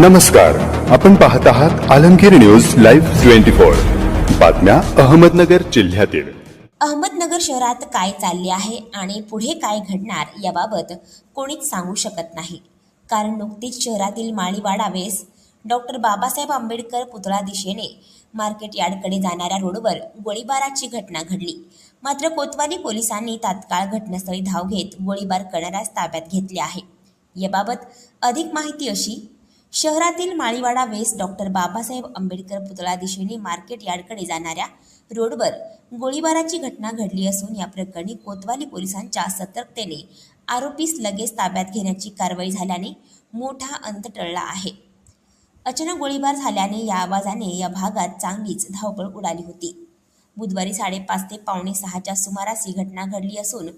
नमस्कार आपण पाहत आहात Alamgir news live twenty four. बातम्या अहमदनगर जिल्ह्यातील. अहमदनगर शहरात काय चालले आहे आणि पुढे काय घडणार याबाबत कोणीच सांगू शकत नाही. कारण नुकतीच शहरातील माळीवाडा वेस डॉक्टर बाबासाहेब आंबेडकर पुतळा दिशेने मार्केट यार्डकडे जाणाऱ्या रोडवर गोळीबाराची घटना घडली. मात्र कोतवाली पोलिसांनी तात्काळ घटनास्थळी धाव घेत गोळीबार करणाऱ्यास ताब्यात घेतले आहे. याबाबत अधिक माहिती अशी शहरातील माळीवाडा वेस्ट डॉक्टर बाबासाहेब आंबेडकर पुतळा दिशेने मार्केट यार्डकडे जाणाऱ्या रोडवर गोळीबाराची घटना घडली असून या प्रकरणी कोतवाली पोलिसांच्या सतर्कतेने आरोपीस लगेच ताब्यात घेण्याची कारवाई झाल्याने मोठा अंत टळला आहे. अचानक गोळीबार झाल्याने या आवाजाने या भागात चांगलीच धावपळ उडाली होती. बुधवारी साडेपाच ते पावणे सहाच्या सुमारास ही घटना घडली असून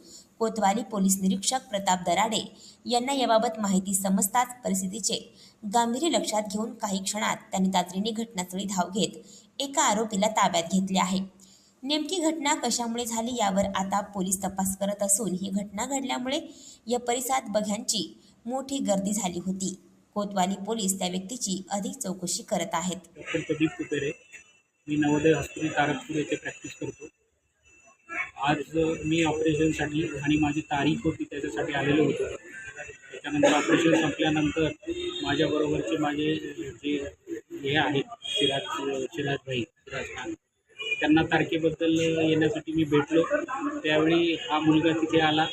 कोतवाली पोलीस निरीक्षक प्रताप दराडे यांना याबाबत माहिती समजताच परिस्थितीचे गांभीर्य लक्षात घेऊन काही क्षणात त्यांनी तातडीने घटनास्थळी धाव घेत एका आरोपीला ताब्यात घेतले आहे. नेमकी घटना कशामुळे झाली यावर आता पोलीस तपास करत असून ही घटना घडल्यामुळे या परिसरात बघ्यांची मोठी गर्दी झाली होती. कोतवाली पोलीस त्या व्यक्तीची अधिक चौकशी करत आहेत. मी नवोदय हॉस्पिटल तारकपूर येथे प्रॅक्टिस करतो. आज मी ऑपरेशनसाठी आणि माझी तारीख होती त्याच्यासाठी आलेलो होतो. त्याच्यानंतर ऑपरेशन संपल्यानंतर माझ्याबरोबरचे माझे जे हे आहेत सिराज सिराज भाई सिराज खान त्यांना तारखेबद्दल येण्यासाठी मी भेटलो. त्यावेळी हा मुलगा तिथे आला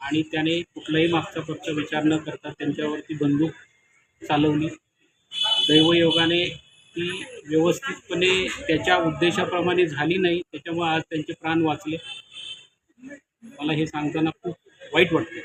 आणि त्याने कुठलाही मागचा पक्ष विचार न करता त्यांच्यावरती बंदूक चालवली. दैवयोगाने ती व्यवस्थितपणे त्याच्या उद्देशाप्रमाणे झाली नाही त्याच्यामुळे आज त्यांचे प्राण वाचले. मला हे सांगताना खूप वाईट वाटते